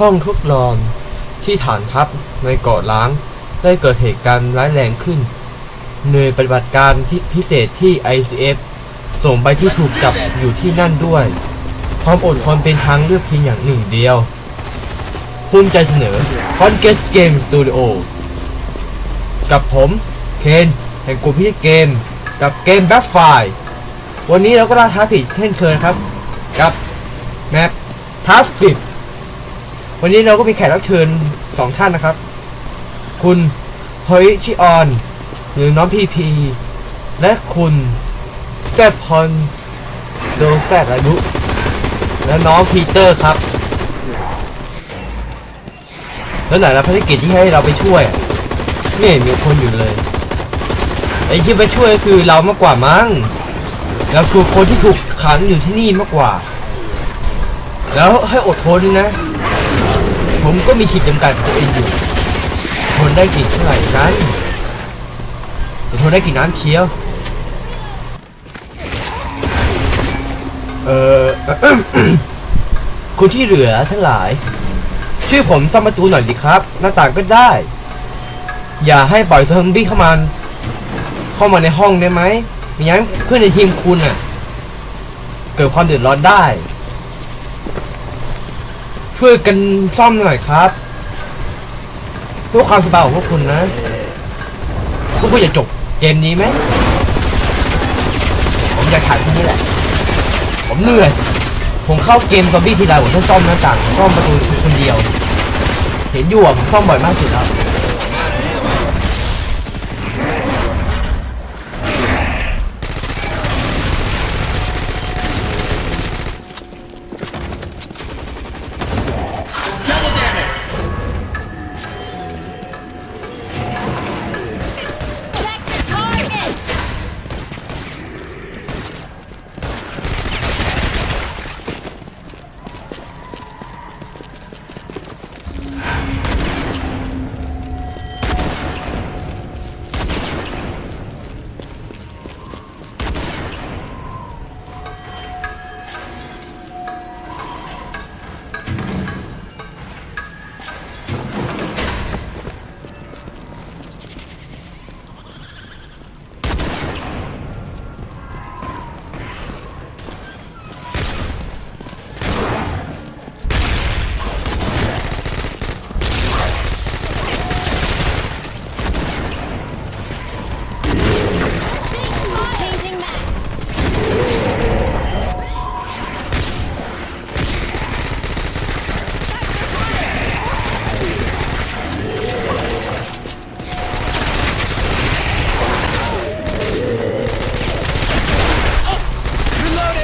ห้องทดลองที่ฐานทัพในเกาะล้าง ได้เกิดเหตุการณ์ร้ายแรงขึ้นหน่วยปฏิบัติการที่พิเศษที่ ICF ส่งไปที่ถูกจับอยู่ที่นั่นด้วยความอดทนเป็นทางเลือกเพียงอย่างหนึ่งเดียว ภูมิใจเสนอ c o n q u e s t Game Studio กับผมเคนแห่งกลุ่มพี่เกม กับเกม Back f i วันนี้เราก็ล่าท้าผิดเช่นเคยครับ กับแมปทัสสิบ วันนี้เราก็มีแขกรับเชิญสองท่านนะครับ คุณเฮยชิออน หรือน้องพีพี และคุณแซบพอนโดแซดอายุและน้องพีเตอร์ครับ แล้วไหนละภารกิจที่ให้เราไปช่วยไม่เห็นมีคนอยู่เลยไอ้ที่ไปช่วยคือเรามากกว่ามั้งเราคือคนที่ถูกขังอยู่ที่นี่มากกว่า แล้วให้อดทนนะ ผมก็มีขีดจำกัดของตัวเองอยู่ทนได้กี่เท่าไหร่กันจะทนได้กี่น้ำเชียว เออคุณที่เหลือทั้งหลาย ช่วยผมซ่อมประตูหน่อยดิครับ หน้าต่างก็ได้ อย่าให้ปล่อยซอมบี้เข้ามา เข้ามาในห้องได้ไหมไม่งั้นเพื่อนในทีมคุณอะ เกิดความเดือดร้อนได้ ช่วยกันซ่อมหน่อยครับเพื่อความสบายของพวกคุณนะพวกคุณอยากจบเกมนี้ไหมผมอยากถ่ายที่นี่แหละ ผมเหนื่อยผมเข้าเกมซอมบี้ทีไรผมต้องซ่อมหน้าต่างซ่อมประตูคนเดียว เห็นอยู่อะผมซ่อมบ่อยมากสุดแล้ว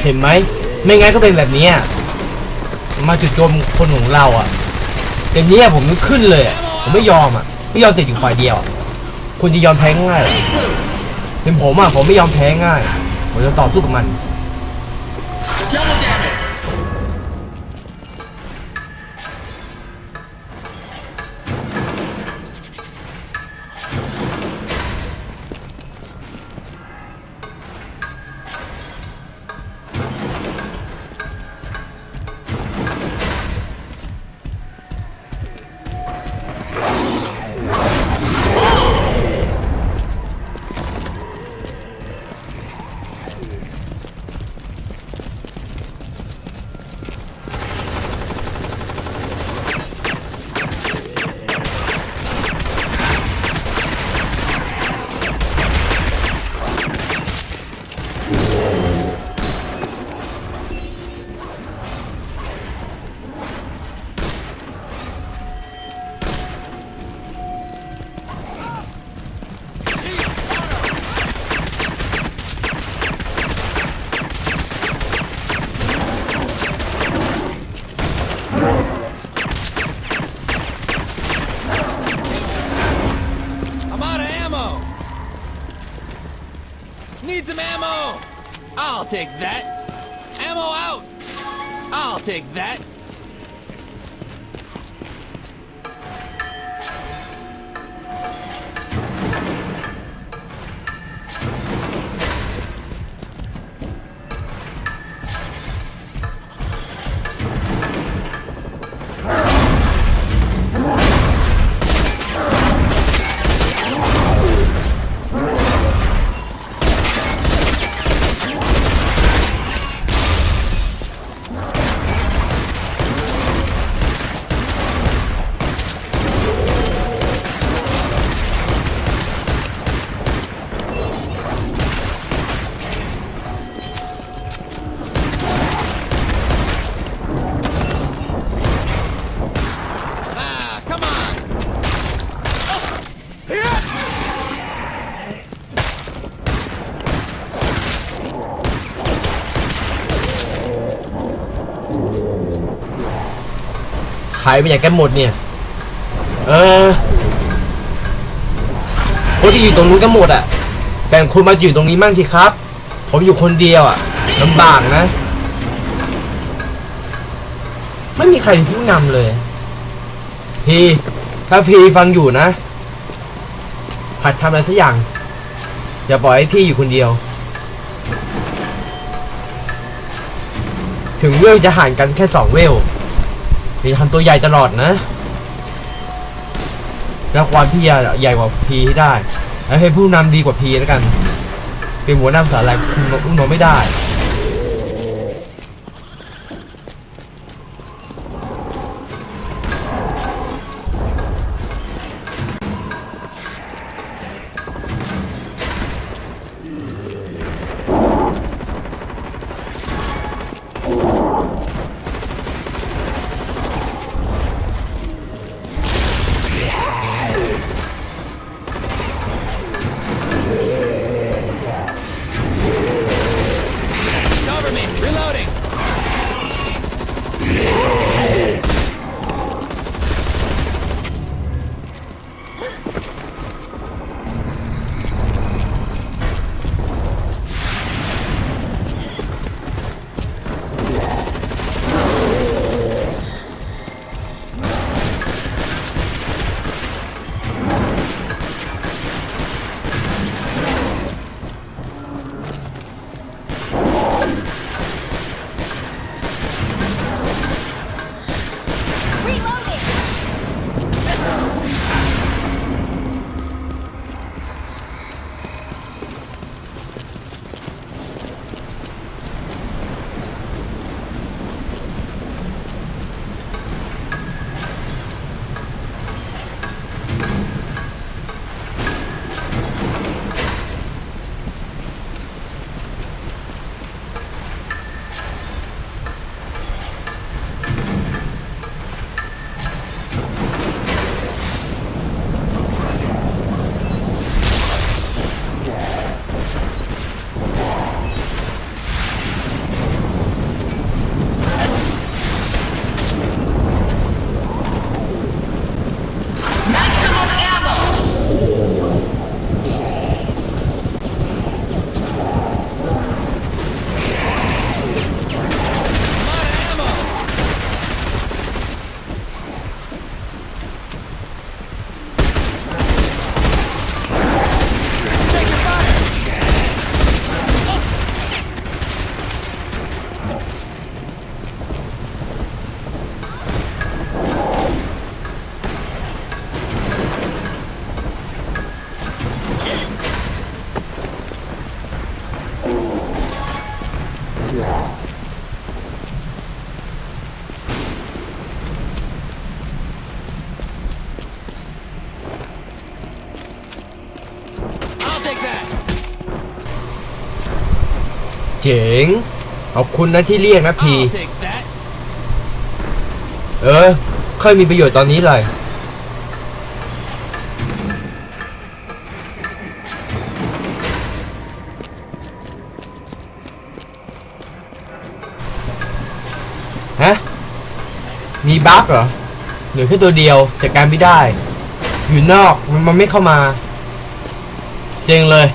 เห็นไหม ไม่งั้นก็เป็นแบบนี้มาจุดโจมคนของเราอะอย่างนี้ผมนึกขึ้นเลยผมไม่ยอมอะไม่ยอมเสียอยู่ฝ่ายเดียว คุณจะยอมแพ้ง่ายเหรอเป็นผมอะผมไม่ยอมแพ้ง่าย ผมจะต่อสู้กับมัน Need some ammo. I'll take that. Ammo out. I'll take that. หายไปอย่างกันหมดเนี่ย เออคนที่อยู่ตรงนู้นกันหมดอะแบ่งคนมาอยู่ตรงนี้มั่งทีครับ ผมอยู่คนเดียวอะลำบากนะ ไม่มีใครเป็นผู้นำเลย พีถ้าพีฟังอยู่นะหัดทำอะไรสักอย่าง อย่าปล่อยให้พี่อยู่คนเดียว ถึงเวลจะห่างกันแค่สองเวล พี่ทำตัวใหญ่ตลอดนะแล้วความพี่ใหญ่กว่าพีให้ได้แล้วให้ผู้นำดีกว่าพีแล้วกัน เป็นหัวหน้าสาอะไรคุมอุ้มน้องไม่ได้ เจ๋งขอบคุณนะที่เรียกนะพี I'll take that. เออค่อยมีประโยชน์ตอนนี้เลยฮะมีบั๊กเหรอเหลือแค่ตัวเดียวจัดการไม่ได้ อยู่นอกมันมันไม่เข้ามาเซ็งเลย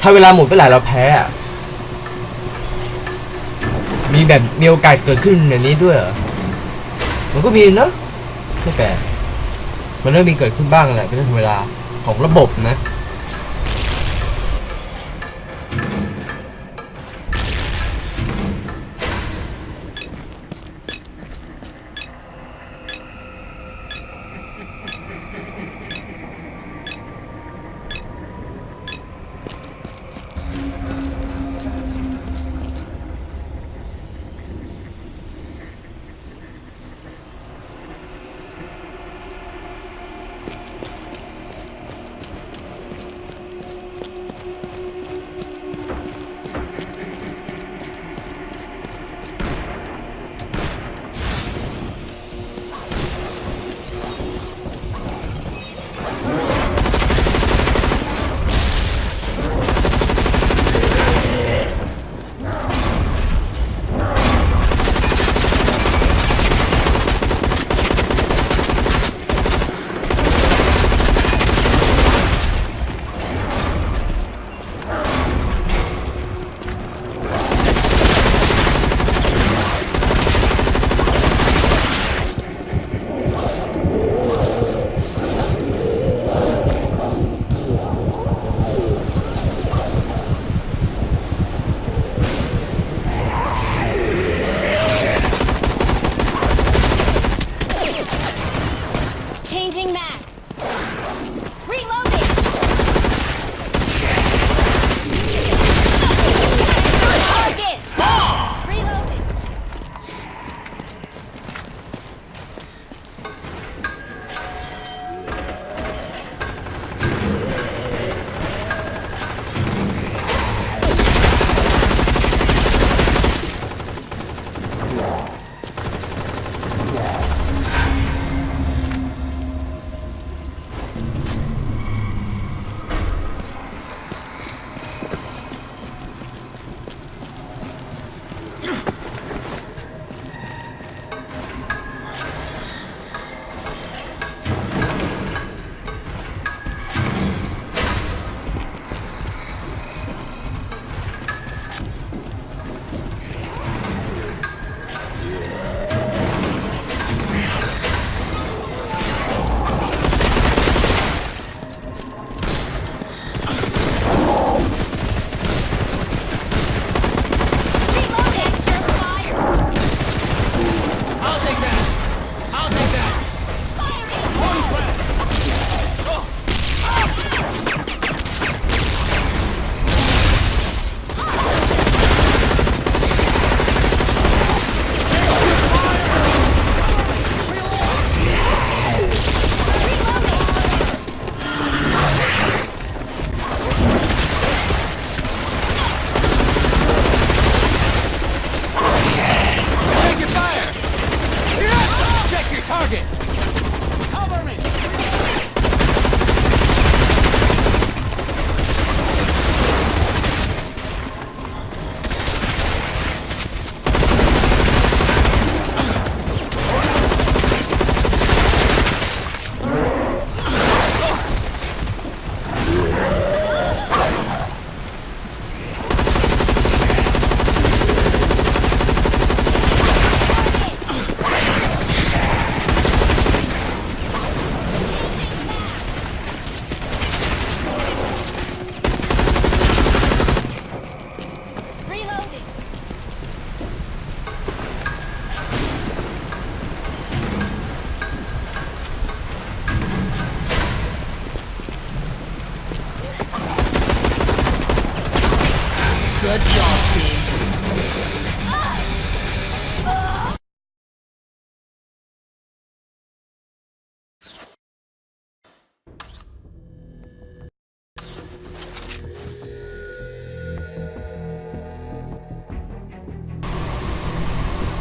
ถ้าเวลาหมดไปหลายเราแพ้อะ มีแบบมีโอกาสเกิดขึ้นอย่างนี้ด้วยเหรอมันก็มีเนอะไม่แปลกมันเริ่มมีเกิดขึ้นบ้างแหละเป็นเรื่องธรรมดาของระบบนะ target!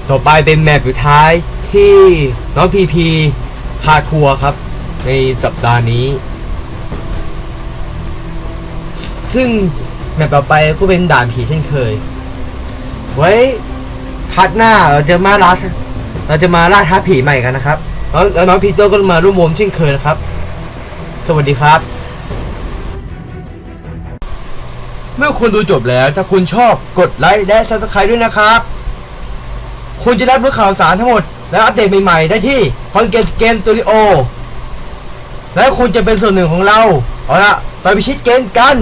ต่อไปเป็นแมปสุดท้ายที่น้องพีพีพาทัวร์ครับ ในสัปดาห์นี้ ซึ่งแมปต่อไปก็เป็นด่านผีเช่นเคย ไว้พัดหน้าเราจะมาล่าเราจะมาล่าท้าผีใหม่กันนะครับแล้วแล้วน้องพีเตอร์ก็มาร่วมวงเช่นเคยนะครับ สวัสดีครับ เมื่อคุณดูจบแล้วถ้าคุณชอบกดไลค์และ subscribe ด้วยนะครับ คุณจะได้รู้ข่าวสารทั้งหมด และอัปเดตใหม่ๆ ได้ที่คอนเกมเกมสตูดิโอและคุณจะเป็นส่วนหนึ่งของเรา เอาละไปพิชิตเกมกัน